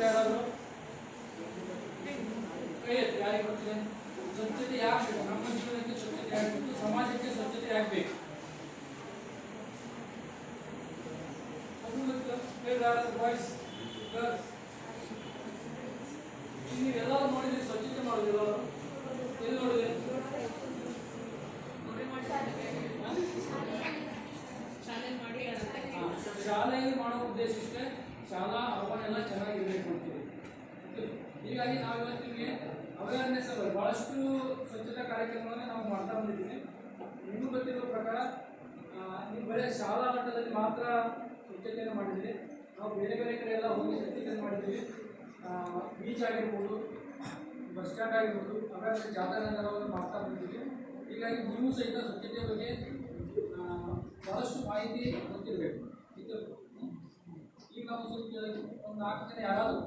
ಗೊತ್ತಾ ಯಾರಾದರೂ ಸ್ವಚ್ಛತೆ ಯಾಕಬೇಕು ನಮ್ಮ ಜೀವನಕ್ಕೆ ಸ್ವಚ್ಛತೆ ಆಗಬೇಕು ಸಮಾಜಕ್ಕೆ ಸ್ವಚ್ಛತೆ ಆಗ್ಬೇಕು ಬಾಯ್ಸ್ ಗರ್ಲ್ಸ್ ನೀವೆಲ್ಲರೂ ನೋಡಿದ್ರೆ ಸ್ವಚ್ಛತೆ ಮಾಡೋದಿಲ್ಲ ಎಲ್ಲಿ ನೋಡಿದೆ ಶಾಲೆಯಲ್ಲಿ ಮಾಡೋ ಉದ್ದೇಶ ಇಷ್ಟೇ. ಶಾಲಾ ಅವನ್ನೆಲ್ಲ ಚೆನ್ನಾಗಿ ಹೀಗಾಗಿ ನಾವು ಇವತ್ತಿಗೆ ಅವೇರ್ನೆಸ್ ಅವರು ಭಾಳಷ್ಟು ಸ್ವಚ್ಛತಾ ಕಾರ್ಯಕ್ರಮಗಳನ್ನು ನಾವು ಮಾಡ್ತಾ ಬಂದಿದ್ದೀವಿ. ನಿಮಗೂ ಗೊತ್ತಿರೋ ಪ್ರಕಾರ ನೀವು ಬರೀ ಶಾಲಾ ಮಟ್ಟದಲ್ಲಿ ಮಾತ್ರ ಸ್ವಚ್ಛತೆಯನ್ನು ಮಾಡಿದ್ದೀವಿ ನಾವು ಬೇರೆ ಬೇರೆ ಕಡೆ ಎಲ್ಲ ಹೋಗಿ ಸ್ವಚ್ಛತೆಯನ್ನು ಮಾಡಿದ್ದೀವಿ. ಬೀಚ್ ಆಗಿರ್ಬೋದು, ಬಸ್ ಸ್ಟ್ಯಾಂಡ್ ಆಗಿರ್ಬೋದು ಅವೇರ್ನೆಸ್ ಜಾತ್ರೆಗಳನ್ನ ಮಾಡ್ತಾ ಬಂದಿದ್ದೀವಿ. ಹೀಗಾಗಿ ನೀವು ಸಹಿತ ಸ್ವಚ್ಛತೆ ಬಗ್ಗೆ ಬಹಳಷ್ಟು ಮಾಹಿತಿ ಗೊತ್ತಿರಬೇಕು. ಸ್ವಲ್ಪ ಒಂದು ನಾಲ್ಕು ಜನ ಯಾರಾದರೂ